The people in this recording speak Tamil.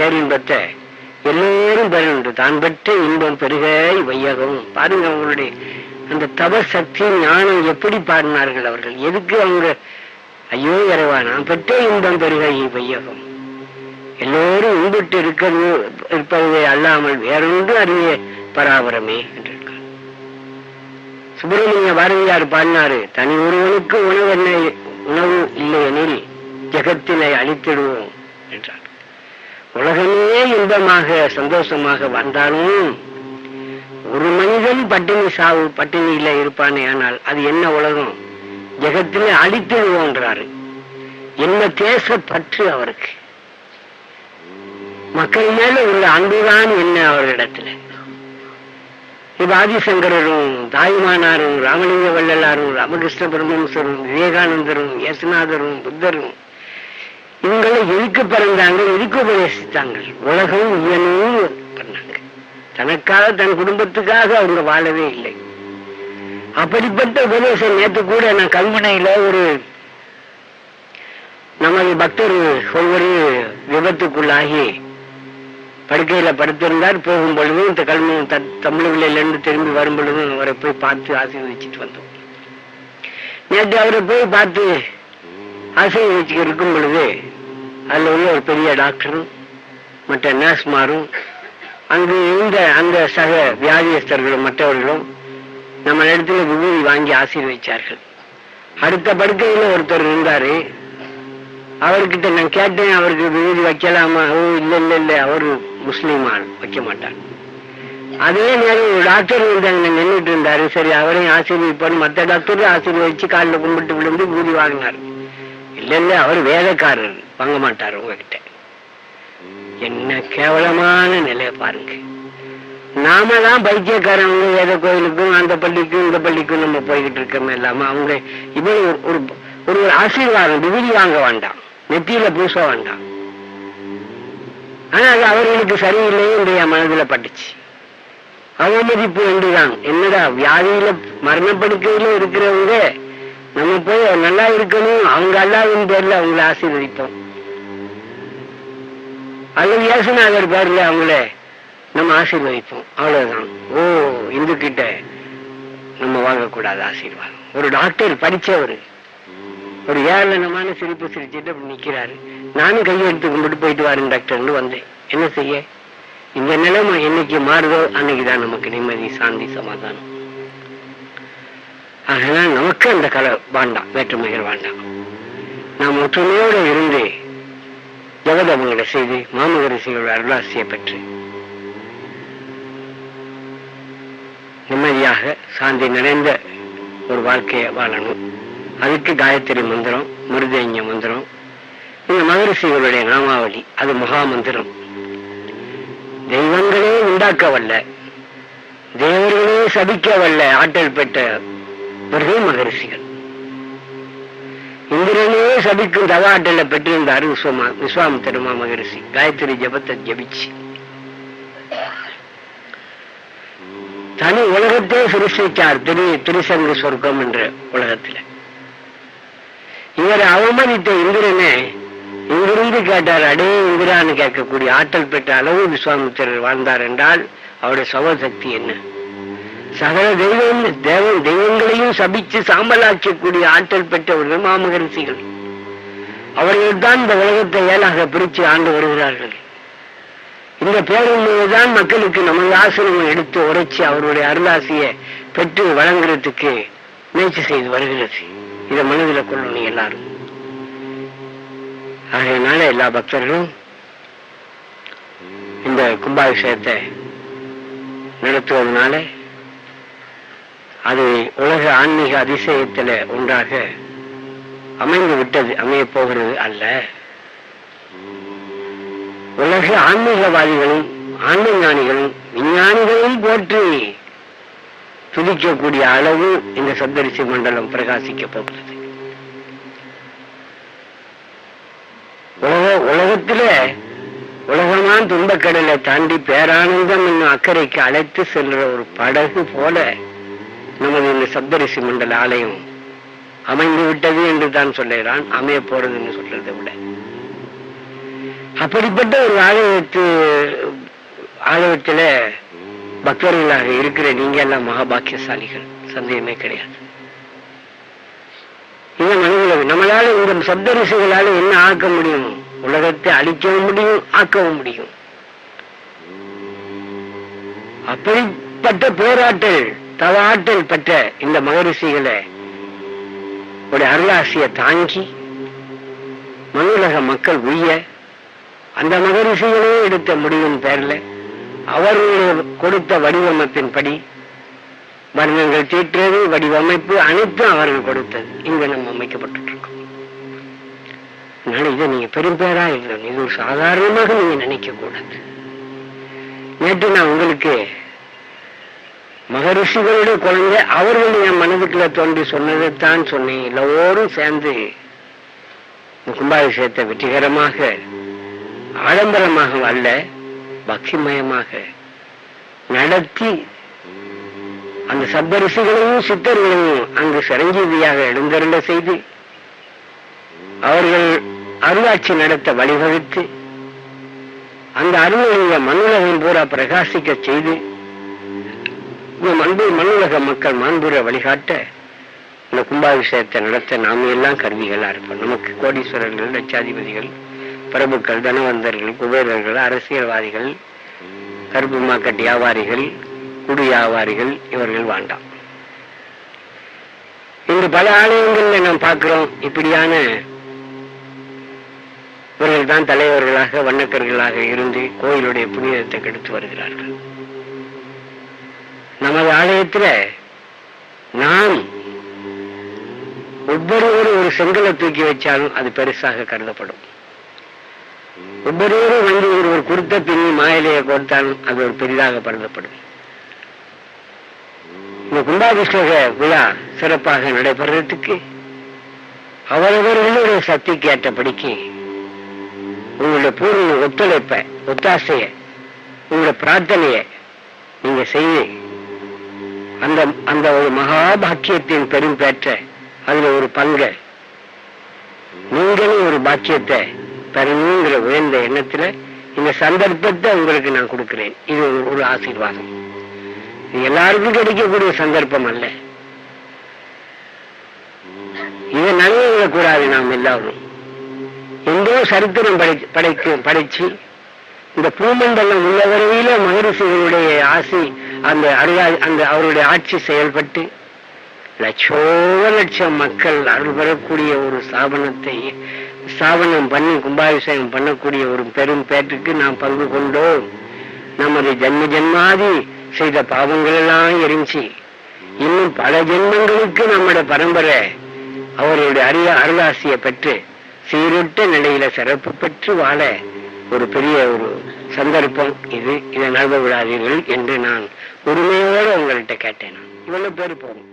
பேரின்பத்தை எல்லோரும் பெறணும் தான் பெற்ற இன்பம் பெருக வையகம். பாருங்க அவங்களுடைய அந்த தப சக்தி ஞானம் எப்படி பாடினார்கள் அவர்கள்? எதுக்கு அவங்க ஐயோ இறைவா நான் பெற்ற இன்பம் பெருக வையகம். எல்லோரும் இன்புட்டு இருக்கிறது இருப்பதே அல்லாமல் வேறொன்று அறிய பராபரமே என்று சுப்பிரமணிய பாரதியார் பாடினாரு தனி ஒருவனுக்கு உணவு என்ன உணவு இல்லையெனில் ஜெகத்தினை அழித்திடுவோம் என்றார். உலகமே இன்பமாக சந்தோஷமாக வந்தாலும் ஒரு மனிதன் பட்டினி சாவு பட்டினியில இருப்பானே ஆனால் அது என்ன உலகம்? ஜெகத்திலே அழித்திடுவோன்றாரு என்ன தேச பற்று அவருக்கு. மக்கள் மேல உள்ள அன்புதான் என்ன அவரிடத்துல. இப்ப ஆதிசங்கரரும் தாய்மானாரும் ராமலிங்க வள்ளலாரும் ராமகிருஷ்ண பரமஹம்சரும் விவேகானந்தரும் இயேசுநாதரும் புத்தரும் இவங்களை எதுக்கு பிறந்தாங்க எதுக்கு உபதேசித்தாங்க உலகம் இயனும் பண்ணாங்க. தனக்காக தன் குடும்பத்துக்காக அவங்க வாழவே இல்லை. அப்படிப்பட்ட உபதேசம் நேற்று கூட நான் கல்முனையில ஒரு நமது பக்தர் ஒவ்வொரு விபத்துக்குள்ளாகி படுக்கையில படுத்திருந்தார். போகும் பொழுதும் இந்த கல்மு தமிழ்களிலிருந்து திரும்பி வரும் பொழுதும் அவரை போய் பார்த்து ஆசீர்வதிச்சுட்டு வந்தோம். நேற்று அவரை போய் பார்த்து ஆசீர்வதிச்சு இருக்கும் பொழுது அதில் உள்ள ஒரு பெரிய டாக்டரும் மற்ற நர்ஸ்மாரும் அங்கு இருந்த அந்த சக வியாதியஸ்தர்களும் மற்றவர்களும் நம்ம இடத்துல விபூதி வாங்கி ஆசீர்வதிச்சார்கள். அடுத்த படுக்கையில் ஒருத்தர் இருந்தார். அவர்கிட்ட நான் கேட்டேன் அவருக்கு விபூதி வைக்கலாமா? ஓ இல்லை இல்லை இல்லை அவர் முஸ்லீம் வைக்க மாட்டார். அதே நேரம் ஒரு டாக்டர் வந்தாங்க நின்றுட்டு இருந்தாரு. சரி அவரையும் ஆசீர்வதிப்பார் மற்ற டாக்டரும் ஆசீர்வதிச்சு காலில் கும்பிட்டு விழுந்து விபூதி வாங்கினார். இல்லை இல்லை அவர் வேலைக்காரர். வாங்க மாட்டார் உங்ககிட்ட. என்ன கேவலமான நிலையை பாருங்க. நாம தான் பைத்தியக்காரவங்க வேத கோயிலுக்கும் அந்த பள்ளிக்கும் இந்த பள்ளிக்கும் நம்ம போய்கிட்டு இருக்கோம் இல்லாம அவங்க இப்படி ஒரு- ஒரு ஆசீர்வாதம் விபூதி வாங்க வேண்டாம். நெத்தியில பூச வேண்டாம். ஆனா அது அவர்களுக்கு சரியில்லையே என்று என் மனதுல பட்டுச்சு. அவமதிப்பு என்றுதான் என்னடா வியாதியில மரணப்படுக்கையில இருக்கிறவங்க நம்ம போய் நல்லா இருக்கணும் அவங்க அல்லாவின் பேர்ல அவங்கள ஆசீர்வதிப்போம். அல்லது இயேசுநாதர் பேர்ல அவங்கள நம்ம ஆசீர்வதிப்போம். அவ்வளவுதான். ஓ இந்து கிட்ட நம்ம வாங்கக்கூடாது ஆசீர்வாதம். ஒரு டாக்டர் படிச்சவர். ஒரு ஏளனமான சிரிப்பு சிரிச்சுட்டு அப்படி நிக்கிறாரு. நானும் கையெழுத்து கும்பிட்டு போயிட்டு வரேன் டாக்டர்னு வந்தேன். என்ன செய்ய? இந்த நிலைமை என்னைக்கு மாறுதோ அன்னைக்குதான் நமக்கு நிம்மதி சாந்தி சமாதானம். அதனால் நமக்கு அந்த கலை வேண்டாம் வேற்றுமைகள் வேண்டாம் நாம் ஒற்றுமையோடு இருந்து ஜெகதமங்களை செய்து மாமகரிசிகளோட அருளாசியை பெற்று. நிம்மதியாக சாந்தி நிறைந்த ஒரு வாழ்க்கையை வாழணும். அதுக்கு காயத்ரி மந்திரம் மிருதஞ்ச மந்திரம் இந்த மகரிஷிகளுடைய நாமாவளி அது மகா மந்திரம் தெய்வங்களே உண்டாக்க வல்ல தேவர்களே சபிக்க வல்ல ஆற்றல் பெற்ற மகரிஷிகள். சபிக்கும் தவ பெற்றிருந்தாரு பெற்றிருந்தார் விஸ்வமா விஸ்வாமித்திரமா மகரிஷி காயத்ரி ஜபத்தை ஜபிச்சு. தனி உலகத்தை சிருஷ்டிச்சார் திரு திருசங்க சொர்க்கம் என்ற உலகத்துல. இவரை அவமதித்த இந்திரனே இங்கிருந்து கேட்டார் அடே இந்திரான்னு கேட்கக்கூடிய ஆற்றல் பெற்ற அளவு விஸ்வாமித்திரர் வாழ்ந்தார் என்றால் அவருடைய சவசக்தி என்ன? சகல தெய்வம் தேவ தெய்வங்களையும் சபிச்சு சாம்பலாக்கக்கூடிய ஆற்றல் பெற்ற ஒரு மாமகரிசிகள். அவர்கள் தான் இந்த உலகத்தை ஏழாக பிரித்து ஆண்டு வருகிறார்கள். இந்த பேருண்மையைதான் மக்களுக்கு நமது ஆசிரமம் எடுத்து உரைச்சி அவருடைய அருளாசியை பெற்று வழங்குறதுக்கு முயற்சி செய்து வருகிறது. இதை மனதில் கொள்ளணும் எல்லாரும். ஆகையினால எல்லா பக்தர்களும் இந்த கும்பாபிஷேகத்தை நடத்துவதனால அது உலக ஆன்மீக அதிசயத்தில் ஒன்றாக அமைந்து விட்டது அமைய போகிறது அல்ல. உலக ஆன்மீகவாதிகளும் ஆன்ம ஞானிகளும் போற்றி துதிக்கக்கூடிய அளவு இந்த சப்தரிசி மண்டலம் பிரகாசிக்க போகிறது உலக உலகத்துல உலகமான துன்பக்கடலை தாண்டி பேரானந்தம் என்னும் அக்கறைக்கு அழைத்து செல்ற ஒரு படகு போல நமது இந்த சப்தரிசி மண்டல ஆலயம் அமைந்து விட்டது என்று தான் சொல்லுகிறான். அமைய போறதுன்னு சொல்றதை விட. அப்படிப்பட்ட ஒரு ஆலயத்து ஆலயத்துல பக்தர்களாக இருக்கிற நீங்க எல்லாம் மகாபாக்கியசாலிகள். சந்தேகமே கிடையாது. இது மனிதர்கள் நம்மளால இந்த சப்த ரிசுகளால என்ன ஆக்க முடியும்? உலகத்தை அழிக்கவும் முடியும் ஆக்கவும் முடியும். அப்படிப்பட்ட போராட்டல் தவ ஆற்றல் பெற்ற இந்த மகரிஷிகளை உடைய அருளாசிய தாங்கி மனுலக மக்கள் உய்ய அந்த மகரிஷிகளே எடுத்த முடிவின் பேரில் அவர்களுடைய கொடுத்த வடிவமைப்பின்படி வர்ணங்கள் தீட்டுறது வடிவமைப்பு அனைத்தும் அவர்கள் கொடுத்தது. இங்க நம்ம அமைக்கப்பட்டு இருக்கோம் அதனால இதை நீங்க பெரும்பேரா இல்லை இது ஒரு சாதாரணமாக நீங்க நினைக்க கூடாது நேற்று நான் உங்களுக்கு மகரிஷிகளுடைய குழந்தை அவர்கள் என் மனதுக்குள்ள தோன்றி சொன்னதைத்தான் சொன்னேன். எல்லோரும் சேர்ந்து இந்த கும்பாபிஷேகத்தை வெற்றிகரமாக ஆடம்பரமாக அல்ல பக்திமயமாக நடத்தி அந்த சப்தரிசிகளையும் சித்தர்களையும் அங்கு சிரஞ்சீவியாக எழுந்தருள செய்து அவர்கள் அருளாட்சி நடத்த வழிவகுத்து அந்த அருளைய மண்ணுலகம் பூரா பிரகாசிக்க செய்து இந்த மண்ணுலக மக்கள் மாண்புற வழிகாட்ட இந்த கும்பாபிஷேகத்தை நடத்த நாம எல்லாம் கருவிகளா இருப்போம். நமக்கு கோடீஸ்வரர்கள் லட்சாதிபதிகள் பிரபுக்கள் தனவந்தர்கள் குபேரர்கள் அரசியல்வாதிகள் கருப்பு மார்க்கெட் வியாபாரிகள் குடு வியாபாரிகள் இவர்கள் வேண்டாம் இன்று பல ஆலயங்கள்ல நாம் பார்க்கிறோம் இப்படியான இவர்கள் தான் தலைவர்களாக வண்ணக்கர்களாக இருந்து கோயிலுடைய புனிதத்தை கெடுத்து வருகிறார்கள். நமது ஆலயத்துல நாம் ஒவ்வொருவரும் ஒரு செங்கலை தூக்கி வச்சாலும் அது பெருசாக கருதப்படும். ஒவ்வொருவரும் வந்து ஒருவர் குருத்த பின்னி மாயிலையை கொடுத்தாலும் அது ஒரு பெரிதாக கருதப்படும். இந்த கும்பாபிஷேக விழா சிறப்பாக நடைபெறதுக்கு அவரவர்களுடைய சக்திக்கு ஏற்றபடிக்கு உங்களுடைய பூர்வ ஒத்துழைப்ப ஒத்தாசைய உங்களுடைய பிரார்த்தனைய நீங்க செய்து அந்த அந்த ஒரு மகாபாக்கியத்தின் பெரும் பெற்ற அதுல ஒரு பங்கை. நீங்களும் ஒரு பாக்கியத்தை பெறணுங்கிற உயர்ந்த எண்ணத்துல இந்த சந்தர்ப்பத்தை உங்களுக்கு நான் கொடுக்கிறேன். இது ஒரு- ஆசீர்வாதம். இது எல்லாருக்கும் கிடைக்கக்கூடிய சந்தர்ப்பம் அல்ல. இதை நன்மை கூடாது நாம் எல்லாரும். எங்கோ சரித்திரம் படை படைக்க படைச்சு இந்த பூமண்டலம் உள்ளவரையில மகரிஷிகளுடைய ஆசி அந்த அருளா அந்த அவருடைய ஆட்சி செயல்பட்டு லட்சோ லட்சம் மக்கள் அருள் பெறக்கூடிய ஒரு ஸ்தாபனத்தை ஸ்தாபனம் பண்ணி கும்பாபிஷேகம் பண்ணக்கூடிய ஒரு பெரும் பேற்றுக்கு நாம் பங்கு கொண்டோம். நமது ஜென்ம ஜென்மாதி செய்த பாவங்கள் எல்லாம் எரிஞ்சு இன்னும் பல ஜென்மங்களுக்கு நம்முடைய பரம்பரை அவருடைய அரிய அருளாசியை பெற்று சீருட்ட நிலையில சிறப்பு பெற்று வாழ ஒரு பெரிய ஒரு சந்தர்ப்பம் இது. இதை நல்வ விடாதீர்கள் என்று நான் உரிமையோடு உங்கள்கிட்ட கேட்டேன் நான். இவ்வளவு பேர் போகும்